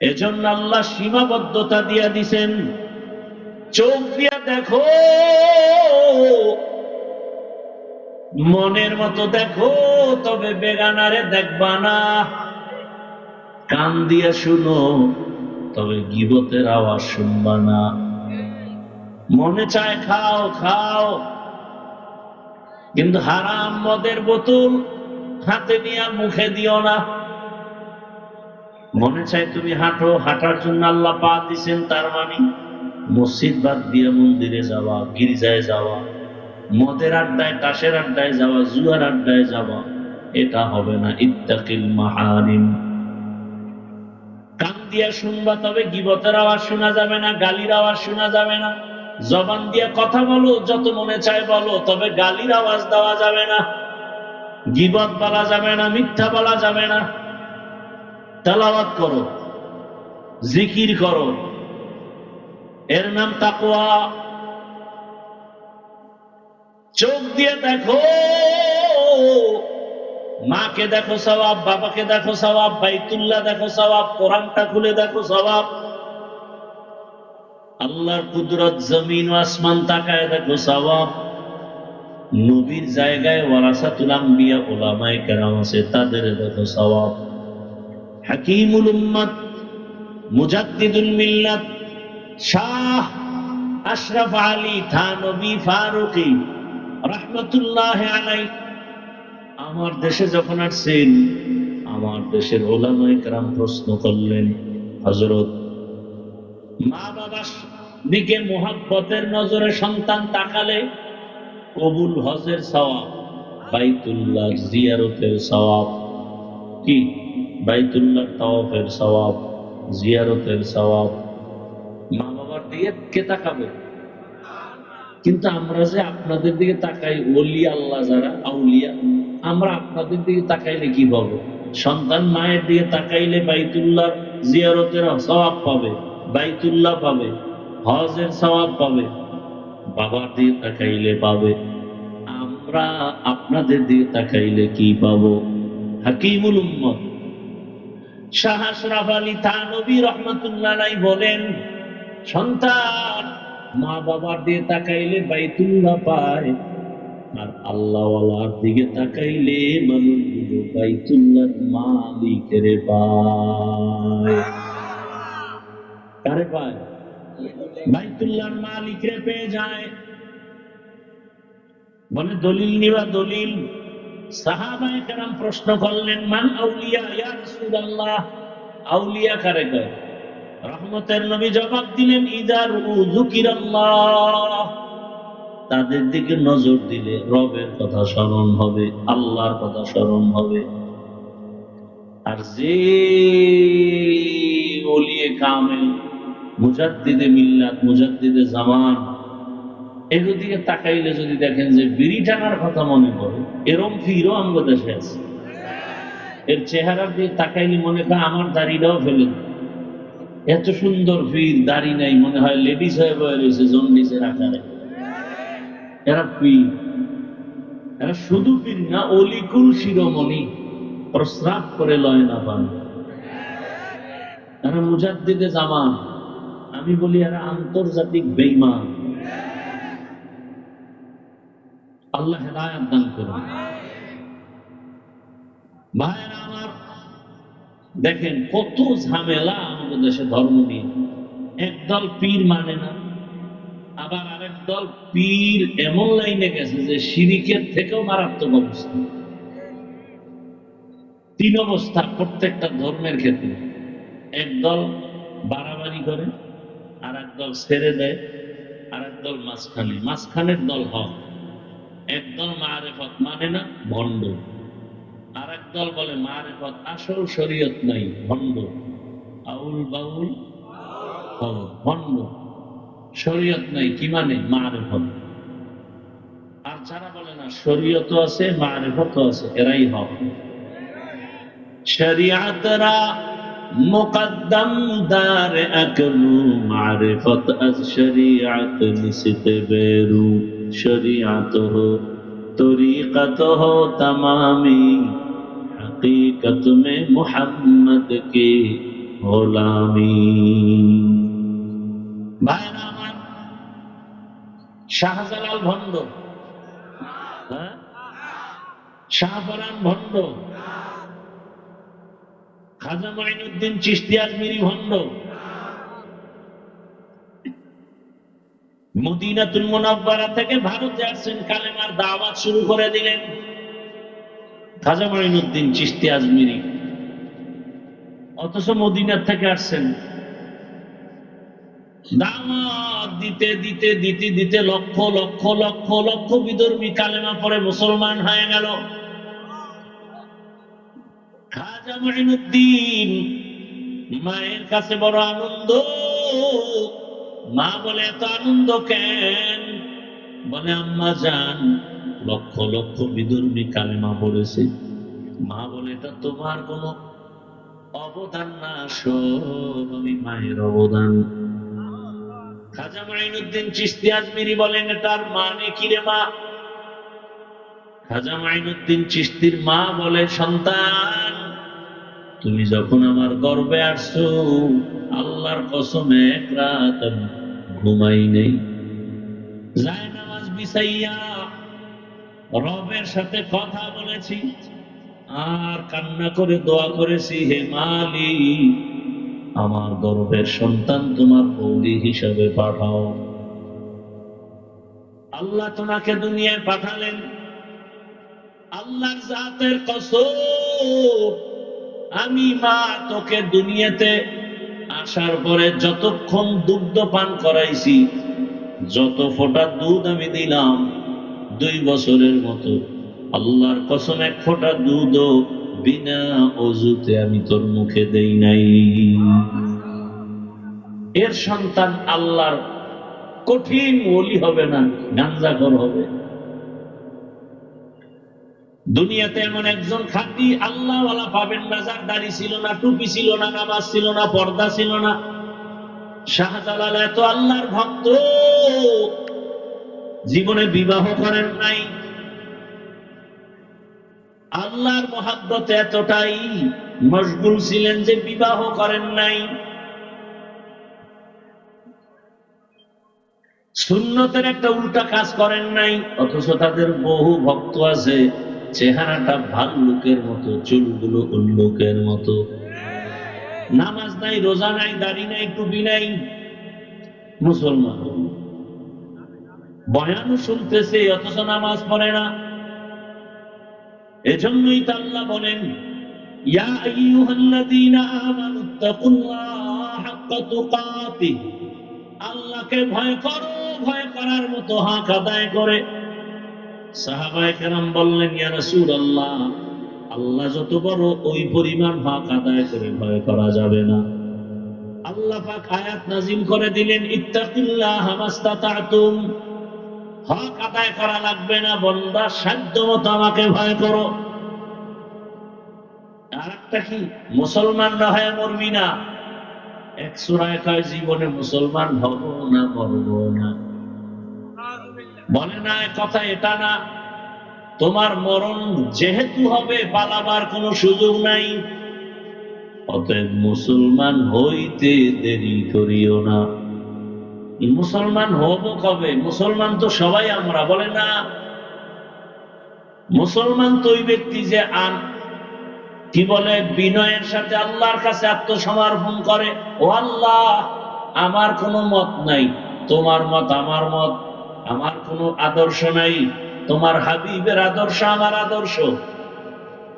এজন্য আল্লাহ সীমাবদ্ধতা দিয়া দিছেন। চোখ দিয়া দেখো। মনের মতো দেখো, তবে বেগানারে দেখবা না। কান দিয়া শুনো, তবে গিবতের আওয়াজ শুনবা না। মনে চায় খাও খাও। কিন্তু হারাম মদের বোতল হাতে নিয়ে মুখে দিও না। মনে চায় তুমি হাঁটো, হাঁটার জন্য আল্লাহ পা দিছেন তার মানে মসজিদ বাদ দিয়ে মন্দিরে যাওয়া, গির্জায় যাওয়া, মদের আড্ডায়, তাসের আড্ডায় যাওয়া, জুয়ার আড্ডায় যাওয়া, এটা হবে না। ইত্তাকিল মাহারিম। কান দিয়া শুনবা তবে গিবতের আওয়াজ শোনা যাবে না, গালির আওয়াজ শোনা যাবে না। জবান দিয়ে কথা বলো, যত মনে চায় বলো, তবে গালির আওয়াজ দেওয়া যাবে না। গিবত বলা যাবে না, মিথ্যা বলা যাবে না। তেলাওয়াত করো, জিকির করো। এর নাম তাকওয়া। চোখ দিয়ে দেখো, মাকে দেখো সবাব বাবাকে দেখো সবাব বাইতুল্লাহ দেখো সবাব কোরআনটা খুলে দেখো সবাব আল্লাহর কুদরত জমিন ও আসমান তাকায় দেখো সবাব নবীর জায়গায় ওয়ারাসাতুল আম্বিয়া ওলামায়ে কেরাম আছে, তাদের দেখো সবাব হাকিমুল উম্মত, মুজাদ্দিদুল মিল্লাত, শাহ আশরাফ আলী থানবী ফারুকি রহমতুল্লাহ আলাই আমার দেশে যখন আসছেন, আমার দেশের ওলামায়ে কেরাম প্রশ্ন করলেন, হযরত মা বাবার দিকে মোহাব্বতের নজরে সন্তান তাকালে কবুল হজের সওয়াব, বাইতুল্লাহ জিয়ারতের সওয়াব কি? বাইতুল্লাহ তাওয়াফের সওয়াব, জিয়ারতের সওয়াব। মা বাবার দিকে কে তাকাবে? কিন্তু আমরা যে আপনাদের দিকে তাকাই, ওলি আল্লাহ যারা, আউলিয়া, আমরা আপনাদের দিকে তাকাইলে কি পাবো? সন্তান মায়ের দিকে তাকাইলে বাইতুল্লাহ জিয়ারতের সওয়াব পাবে, বাইতুল্লাহ পাবে, হজের সওয়াব পাবে, বাবার দিকে তাকাইলে পাবে। আমরা আপনাদের দিকে তাকাইলে কি পাবো? হাকিমুল উম্মত। শাহ আশরাফ আলী রহমতুল্লাহ বলেন, সন্তান মা বাবার দিকে তাকাইলে বাইতুল্লাহ পায়, আর আল্লাহওয়ালার দিকে তাকাইলে মানুষগুলো বাইতুল্লাহর মালিকের পায়। পায়? বাইতুল্লাহর মালিকরে পেয়ে যায়। বলে দলিল নিবা দলিল। সাহাবায়ে প্রশ্ন করলেন, মান আউলিয়া, ইয়া রাসূলুল্লাহ? আউলিয়া কারে কয়? রহমতের নবী জবাব দিলেন ইদার যুকিরাল্লাহ। তাদের দিকে নজর দিলে রবের কথা স্মরণ হবে, আল্লাহর কথা স্মরণ হবে। আর যে ওলিয়ে কামেল, মুজাদ্দিদে মিল্লাত, মুজাদ্দিদে জামান এগুলো দিকে তাকাইলে যদি দেখেন যে বিড়ি টানার কথা মনে পড়ে, এরম ফিরও আমাদের দেশে আছে। এর চেহারার দিকে তাকাইলে মনে হয় আমার দাড়িটাও ফেলে। এত সুন্দর ফির দাড়ি নাই, মনে হয় লেডিস হয়ে বয়ে রয়েছে, জন্ডিসের আকারে। এরা পীর। এরা শুধু পীর না, অলিকুল শিরোমণি প্রস্রাব করে লয় না পান। এরা মুজাদ্দিদে জামান আমি বলি এরা আন্তর্জাতিক বেইমান আল্লাহ হেদায়াত দান করুন। ভাইয়েরা আমার, দেখেন কত ঝামেলা আমাদের দেশে ধর্ম নিয়ে। একদল পীর মানে না, আবার আরেক দল পীর এমন লাইনে গেছে যে শিরিকের থেকেও মারাত্মক অবস্থা। তিন অবস্থা প্রত্যেকটা ধর্মের ক্ষেত্রে। একদল বাড়াবাড়ি করে আর দল ছেড়ে দেয় আর দল মাঝখানে। মাঝখানের দল হক। একদল মারেফত মানে না, ভণ্ড। আর দল বলে মারেফত আসল শরীয়ত নাই, ভণ্ড। আউল বাউল ভণ্ড। শরীয়ত নাই, কি মানে? মারেফত। আর যারা বলে না শরীয়ত আছে মারেফত আছে, এরাই হক। শরিয়াতরা মুকদ্দম দার আকলু, মারিফত আজ শরিয়াত নিসতে বেরু। শরিয়াতহ তরিকাতহ তামামি ہو মে মুহাম্মদ কে গোলামি আমার শাহজালাল ভণ্ড। হ্যাঁ? খাজা মাইনুদ্দিন চিস্তিয়ার মিরি ভণ্ড। মদিনাতুল মুনাব্বারা থেকে ভারতে আসছেন, কালেমার দাওয়াত শুরু করে দিলেন। খাজা মাইনুদ্দিন চিস্তি আজমিরি। অথচ মদিনার থেকে আসছেন। দাওয়াত দিতে দিতে দিতে দিতে লক্ষ লক্ষ লক্ষ লক্ষ বিধর্মী কালেমা পরে মুসলমান হয়ে গেল। খাজা মাইনুদ্দিন মায়ের কাছে বড় আনন্দ। মা বলে, এত আনন্দ কেন? বলে, আম্মা যান লক্ষ লক্ষ বিধর্মী কালেমা পড়েছে। মা বলে, এটা তোমার কোনো অবদান না সব আমি মায়ের অবদান। খাজা মাইনুদ্দিন চিস্তি আজমিরি বলেন তার মানে কি রে মা? খাজা মাইনুদ্দিন চিস্তির মা বলে, সন্তান তুমি যখন আমার গর্বে আসছো, আল্লাহর কসমে এক রাত আমি ঘুমাই নেই। যায় নামাজ বিছাইয়া রবের সাথে কথা বলেছি, আর কান্না করে দোয়া করেছি, হে মালি আমার গর্বের সন্তান তোমার বৌদি হিসাবে পাঠাও। আল্লাহ তোমাকে দুনিয়ায় পাঠালেন। আল্লাহর জাতের কসম আমি মা তোকে দুনিয়াতে আসার পরে যতক্ষণ দুগ্ধ পান করাইছি, যত ফোঁটা দুধ আমি দিলাম, দুই বছরের মতো। আল্লাহর কসম, এক ফোঁটা দুধও বিনা অজুতে আমি তোর মুখে দেই নাই। এর সন্তান আল্লাহর কঠিন ওলি হবে না গাঞ্জাগর হবে। দুনিয়াতে এমন একজন খাঁটি আল্লাহওয়ালা পাবেন না, যার দাড়ি ছিল না, টুপি ছিল না, নামাজ ছিল না, পর্দা ছিল না। শাহজালাল এত আল্লাহর ভক্ত, জীবনে বিবাহ করেন নাই। আল্লাহর মহাব্বত এতটাই মশগুল ছিলেন যে বিবাহ করেন নাই। সুন্নতের একটা উল্টা কাজ করেন নাই, অথচ তাদের বহু ভক্ত আছে। চেহারাটা ভাল্লুকের মতো, চুলগুলো উল্লুকের মতো। নামাজ নাই, রোজা নাই, দাড়ি নাই, টুপি নাই। মুসলমান বয়ানও শুনতেছে, অথচ নামাজ পড়ে না। এজন্যই তো আল্লাহ বলেন আল্লাহকে ভয় করো, ভয় করার মতো হাঁক আদায় করে। সাহাবায়ে কেরাম বললেন, ইয়া রাসূলুল্লাহ, আল্লাহ যত বড়, ওই পরিমাণ হক আদায় করে ভয় করা যাবে না। আল্লাহ পাক আয়াত নাজিল করে দিলেন, ইত্তাকিল্লাহ মাস্তাতাতুম, হক আদায় করা লাগবে না, বন্দা, সাধ্য মতো আমাকে ভয় করো। আর একটা কি, মুসলমান না হয় মরবি না এক সুরায় কয়, জীবনে মুসলমান হব না, মরব না। বলে না কথা এটা না। তোমার মরণ যেহেতু হবে, পালাবার কোনো সুযোগ নাই। অতএব মুসলমান হইতে দেরি করিও না। মুসলমান হব কবে? মুসলমান তো সবাই আমরা, বলে না। মুসলমান তো ওই ব্যক্তি যে আন কি বলে? বিনয়ের সাথে আল্লাহর কাছে আত্মসমর্পণ করে। ও আল্লাহ, আমার কোনো মত নাই। তোমার মত, আমার মত। আমার কোনো আদর্শ নাই। তোমার হাবিবের আদর্শ আমার আদর্শ।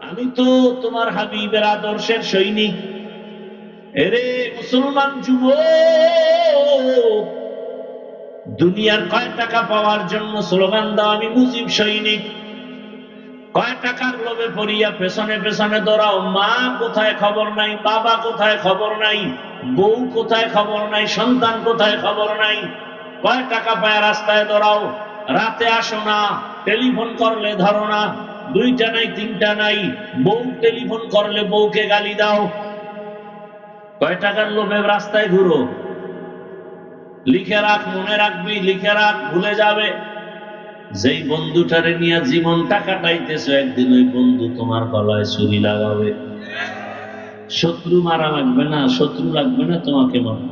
আমি তো তোমার হাবিবের আদর্শের সৈনিক। এরে মুসলমান যুব দুনিয়ার কয় টাকা পাওয়ার জন্য স্লোগান দাও, আমি মুজিব সৈনিক। কয় টাকার লোভে পড়িয়া পেছনে পেছনে দৌড়াও, মা কোথায় খবর নাই, বাবা কোথায় খবর নাই, বউ কোথায় খবর নাই, সন্তান কোথায় খবর নাই। কয় টাকা পায় রাস্তায় দৌড়াও? রাতে আসো না, টেলিফোন করলে ধরো না। দুইটা নাই, তিনটা নাই। বউ টেলিফোন করলে বউকে গালি দাও। কয় টাকার লোভে রাস্তায় ঘুরো? লিখে রাখ, মনে রাখবি, লিখে রাখ, ভুলে যাবে। যেই বন্ধুটারে নিয়ে জীবনটা কাটাইতেছ একদিন ওই বন্ধু তোমার গলায় ছুরি লাগাবে। শত্রু মারা লাগবে না, শত্রু লাগবে না তোমাকে এরে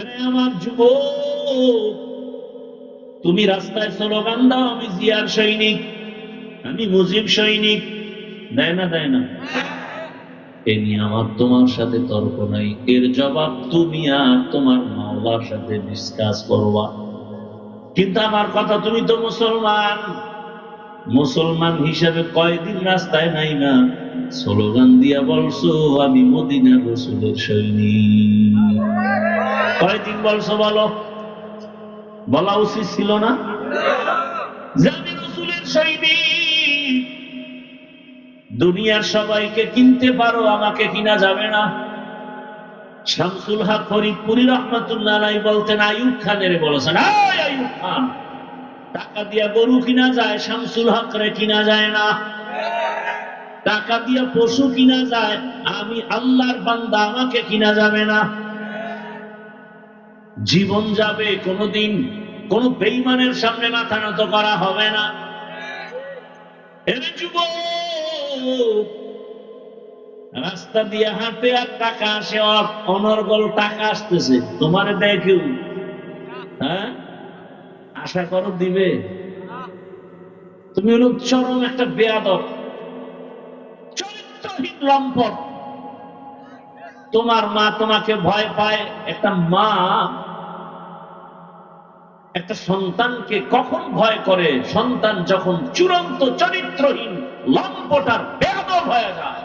আমার যুব তুমি রাস্তায় স্লোগান দাও আমি জিয়ার সৈনিক, আমি মুজিব সৈনিক। দেয় না দেয় না। এ নিয়ে আমার তোমার সাথে তর্ক নাই। এর জবাব তুমি আর তোমার মাওলার সাথে ডিসকাস করবা। কিন্তু আমার কথা তুমি তো মুসলমান। মুসলমান হিসাবে কয়দিন রাস্তায় নাই না? স্লোগান দিয়া বলছো, আমি মদিনা রসুলের সৈনিক কয়দিন বলছো বলো? বলা উচিত ছিল না? দুনিয়ার সবাইকে কিনতে পারো, আমাকে কিনা যাবে না। শামসুল হক ফরিদপুরি রহমতুল্লাহ বলতেন আয়ুব খানের বলেছেন আয়ুব খান। টাকা দিয়া গরু কিনা যায়, শামসুল হক রে কিনা যায় না। টাকা দিয়া পশু কিনা যায়, আমি আল্লাহর বান্দা, আমাকে কিনা যাবে না। জীবন যাবে, কোনদিন কোন বেইমানের সামনে মাথা নত করা হবে না। রাস্তা দিয়ে হাঁটে আর টাকা আসে, অনর্গল টাকা আসতেছে। তোমার কেউ? হ্যাঁ? আশা করো দিবে। তুমি হলো চরম একটা বেয়াদব। চরিত্রহীন লম্পট। তোমার মা তোমাকে ভয় পায়। একটা মা একটা সন্তানকে কখন ভয় করে? সন্তান যখন চূড়ান্ত চরিত্রহীন লম্পট আর বেয়াদব হয়ে যায়।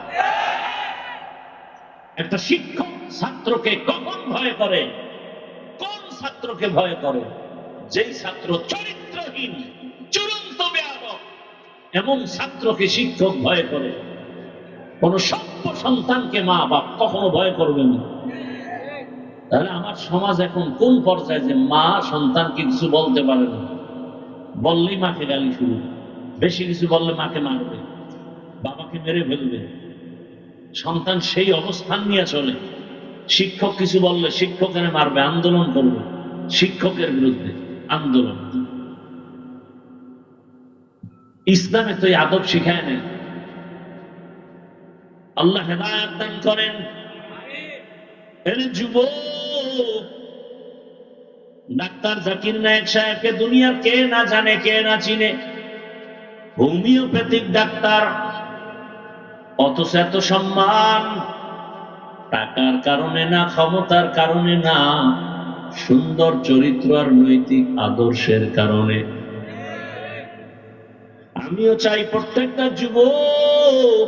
একটা শিক্ষক ছাত্রকে কখন ভয় করে? কোন ছাত্রকে ভয় করে? যেই ছাত্র চরিত্রহীন, চূড়ান্ত বেয়াদব এমন ছাত্রকে শিক্ষক ভয় করে। কোন সভ্য সন্তানকে মা বাপ কখনো ভয় করবে না। তাহলে আমার সমাজ এখন কোন পর্যায়ে যে মা সন্তানকে কিছু বলতে পারে না? বললেই মাকে গালি শুরু। বেশি কিছু বললে মাকে মারবে, বাবাকে মেরে ফেলবে। সন্তান সেই অবস্থান নিয়ে চলে। শিক্ষক কিছু বললে শিক্ষকের মারবে, আন্দোলন করবে, শিক্ষকের বিরুদ্ধে। আন্দোলন। ইসলামে তো আদব শিখায় নেই। আল্লাহ হেদায়াত দান করেন। ডাক্তার জাকির নায়ক সাহেবকে দুনিয়ার কে না জানে, কে না চিনে, হোমিওপ্যাথিক ডাক্তার, অথচ এত সম্মান, টাকার কারণে না, ক্ষমতার কারণে না। সুন্দর চরিত্র আর নৈতিক আদর্শের কারণে। আমিও চাই প্রত্যেকটা যুবক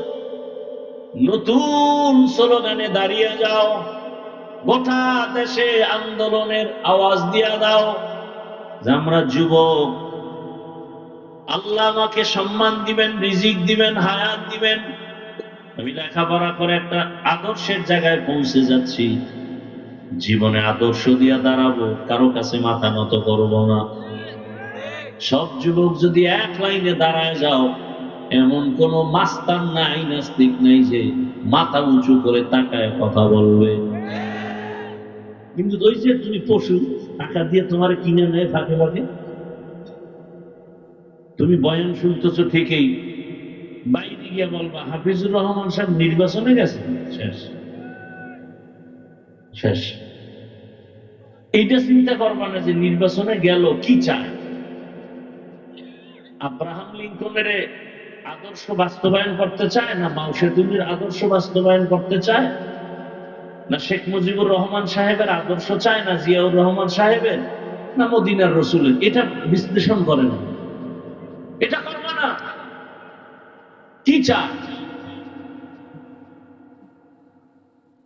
নতুন স্লোগানে দাঁড়িয়ে যাও, গোটা দেশে আন্দোলনের আওয়াজ দিয়া দাও, যে আমরা যুবক। আল্লাহ আমাকে সম্মান দিবেন, রিজিক দিবেন, হায়াত দিবেন। আমি লেখাপড়া করে একটা আদর্শের জায়গায় পৌঁছে যাচ্ছি। জীবনে আদর্শ দিয়া দাঁড়াবো, কারও কাছে মাথা নত করব না। সব যুবক যদি এক লাইনে দাঁড়ায় যাও, এমন কোন মাস্তান নাই, নাস্তিক নাই যে মাথা উঁচু করে তাকায় কথা বলবে। কিন্তু ওই যে তুমি পশু, টাকা দিয়ে তোমার কিনে নেয় ফাঁকে ফাঁকে তুমি বয়ান শুনতেছ ঠিকই। বাইরে গিয়ে বলবা, হাফিজুর রহমান সাহেব নির্বাচনে গেছে শেষ। শেষ। এইটা চিন্তা করবা না যে নির্বাচনে গেল কি চায়। আব্রাহাম লিঙ্কনের আদর্শ বাস্তবায়ন করতে চায় না মাউসেদুলির আদর্শ বাস্তবায়ন করতে চায়? না শেখ মুজিবুর রহমান সাহেবের আদর্শ চায় না জিয়াউর রহমান সাহেবের? না মদিনার রসুলের? এটা বিশ্লেষণ করে না। এটা করব না। কি চায়?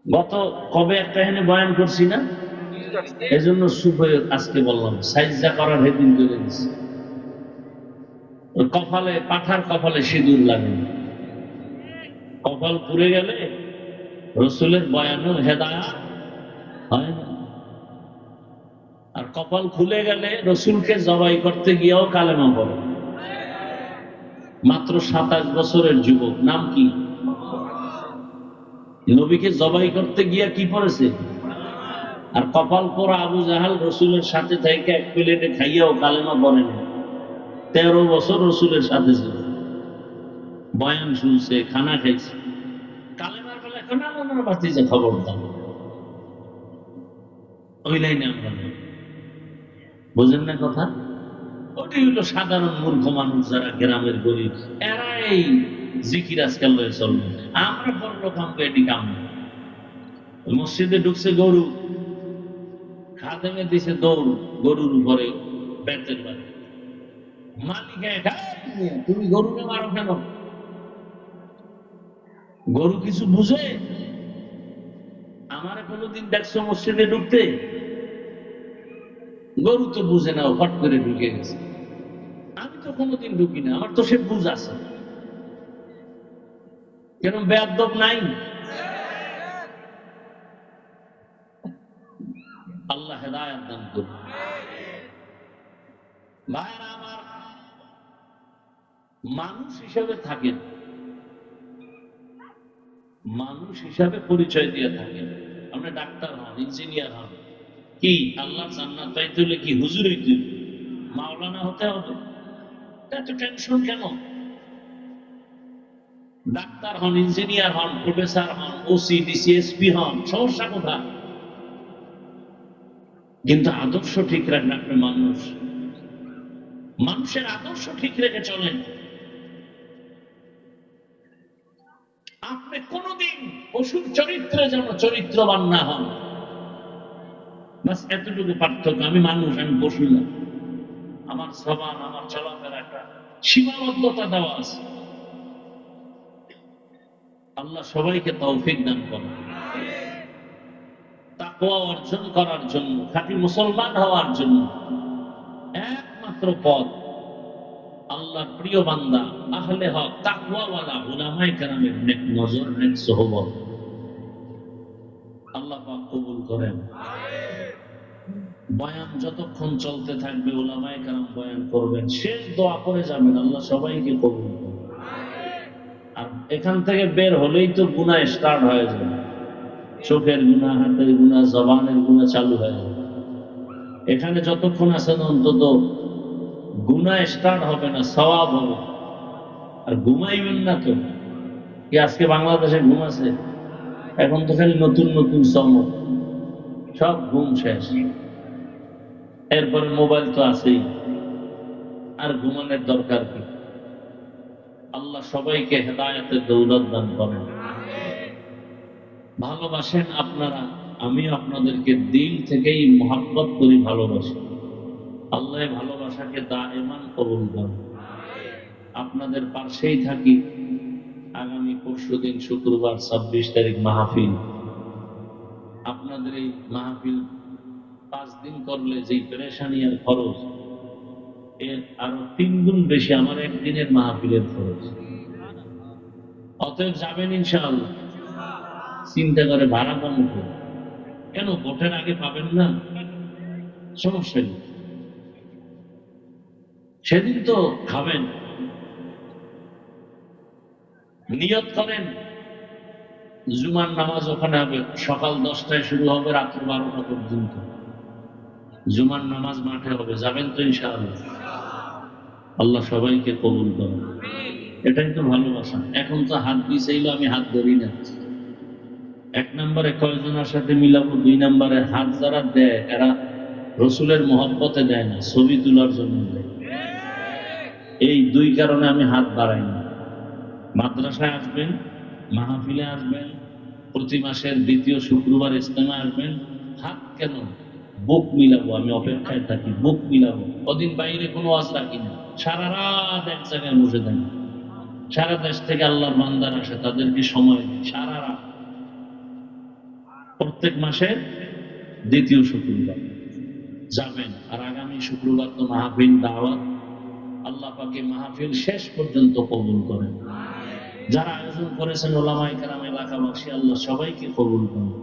গত কবে একটা এখানে বয়ান করছি না? এজন্য শুভ আজকে বললাম সাইজা করার হেদিন করে দিচ্ছি কপালে, পাঠার কপালে সিঁদুর লাগে। কপাল পুড়ে গেলে রসুলের বয়ানও হেদায়া হয় না? আর কপাল খুলে গেলে রসুলকে জবাই করতে গিয়েও কালেমা পড়ে। মাত্র সাতাশ বছরের যুবক, নাম কি? নবীকে জবাই করতে গিয়া কি পড়েছে? আর কপাল পরা আবু জাহাল রসুলের সাথে থেকে এক প্লেটে খাইয়াও কালেমা পড়ে না তেরো বছর রসুলের সাথে ছিল। বয়ান শুনছে, খানা খাইছে। আমার বাতি যে খবর দাও। ওই লাইনে আমরা। বুঝেন না কথা? ওটাই হলো সাধারণ মূর্খ মানুষ যারা গ্রামের গরিব। এরাই জিকির আজকাল লয়ে আমরা বড় এটি কাম মসজিদে ঢুকছে গরু খাদেমে দিছে দৌড় গরুর উপরে বেতের বাড়ি। "এই, তুমি মারো কেন? গরু কিছু বুঝে? আমার কোনোদিন দেখছ মসজিদে ঢুকতে? গরু তো বুঝে না ফট করে ঢুকে গেছে। আমি তো কোনোদিন ঢুকি না আমার তো সে বুঝ আছে। কেন বেয়াদব নাই? আল্লাহ হেদায়ত দান করুন। ভাইরা আমার, মানুষ হিসাবে থাকেন। মানুষ হিসাবে পরিচয় দিয়ে থাকেন। আপনি ডাক্তার হন, ইঞ্জিনিয়ার হন। কি, আল্লাহ জান্নাত পাইতে হলে কি হুজুর হইতে মাওলানা হতে হবে? এত টেনশন কেন? ডাক্তার হন, ইঞ্জিনিয়ার হন, প্রফেসর হন ওসি ডিসিএসপি হন, সমস্যা কোথায়? কিন্তু আদর্শ ঠিক রাখেন আপনি মানুষ। মানুষের আদর্শ ঠিক রেখে চলেন। আপনি কোনদিন পশুর চরিত্রে যেন চরিত্রবান না হন। বাস এতটুকু পার্থক্য, আমি মানুষ, আমি পশু না। আমার সবান আমার চলাফেরা একটা সীমাবদ্ধতা দেওয়া আছে। আল্লাহ সবাইকে তৌফিক দান করেন। তাকওয়া অর্জন করার জন্য, খাঁটি মুসলমান হওয়ার জন্য একমাত্র পথ আল্লাহর প্রিয় বান্দা, আহলে হক, তাকওয়াওয়ালা, উলামায়ে কেরামের নেক নজর, নেক সোহবত। আল্লাহ পাক কবুল করেন। বয়ান যতক্ষণ চলতে থাকবে ওলামায়ে কেরাম বয়ান করবেন। শেষ দোয়া করে যাবেন, আল্লাহ সবাইকে কবুল এখান থেকে বের হলেই তো গুনাহ স্টার্ট হয়ে যাবে। চোখের গুণা হাতের গুণা জবানের গুণা চালু হয়ে যাবে। এখানে যতক্ষণ আছেন অন্তত গুণা স্টার্ট হবে না, সওয়াব হবে। আর ঘুমাইবেন না তো। কি আজকে বাংলাদেশে ঘুম আছে? এখন তো খালি নতুন নতুন চমক। সব ঘুম শেষ। এরপরে মোবাইল তো আছেই। আর ঘুমানোর দরকার কি? আল্লাহ সবাইকে হেদায়তের দৌলত দান করেন। ভালোবাসেন আপনারা আমি আপনাদেরকে দিল থেকেই মহাব্বত করি, ভালোবাসি। আল্লাহ ভালোবাসাকে দা এমান কবুল করেন। আপনাদের পাশেই থাকি। আগামী পরশু দিন শুক্রবার ছাব্বিশ তারিখ মাহফিল। আপনাদের এই মাহফিল পাঁচ দিন করলে যেই পেরেশানি আর খরচ আরও তিন গুণ বেশি আমার একদিনের মাহফিলের খরচ। অতএব যাবেন ইনশাআল্লাহ। চিন্তা করে ভাড়া কম করে। কেন? ভোটের আগে পাবেন না? সমস্যা নেই সেদিন তো খাবেন। নিয়ত করেন। জুমার নামাজ ওখানে হবে। সকাল দশটায় শুরু হবে, রাত্র বারোটা পর্যন্ত। জুমার নামাজ মাঠে হবে। যাবেন তো ইনশাআল্লাহ। আল্লাহ সবাইকে কবুল করেন। এটাই তো ভালোবাসা। এখন তো হাত দিয়েছিল আমি হাত ধরি না। এক নম্বরে কয়জনের সাথে মিলাবো? দুই নম্বরে হাত যারা দেয়, এরা রসুলের মহব্বতে দেয় না, ছবি তোলার জন্য দেয়। এই দুই কারণে আমি হাত বাড়াই না। মাদ্রাসায় আসবেন, মাহফিলে আসবেন, প্রতি মাসের দ্বিতীয় শুক্রবার ইস্তেমা আসবেন। হাত কেন? বুক মিলাবো আমি অপেক্ষায় থাকি বুক মিলাবো কদিন বাইরে কোনো আজ রাখি না। সারা রাত এক জায়গায় বসে থাকি। সারা দেশ থেকে আল্লাহর বান্দার আসে, তাদেরকে সময় সারা রাত। প্রত্যেক মাসে দ্বিতীয় শুক্রবার যাবেন। আর আগামী শুক্রবার তো মাহফিল, দাওয়াত। আল্লাহ পাকে মাহফিল শেষ পর্যন্ত কবুল করেন। যারা আয়োজন করেছেন ওলামাই কারাম, এলাকাবাসী, আল্লাহ সবাইকে কবুল করেন।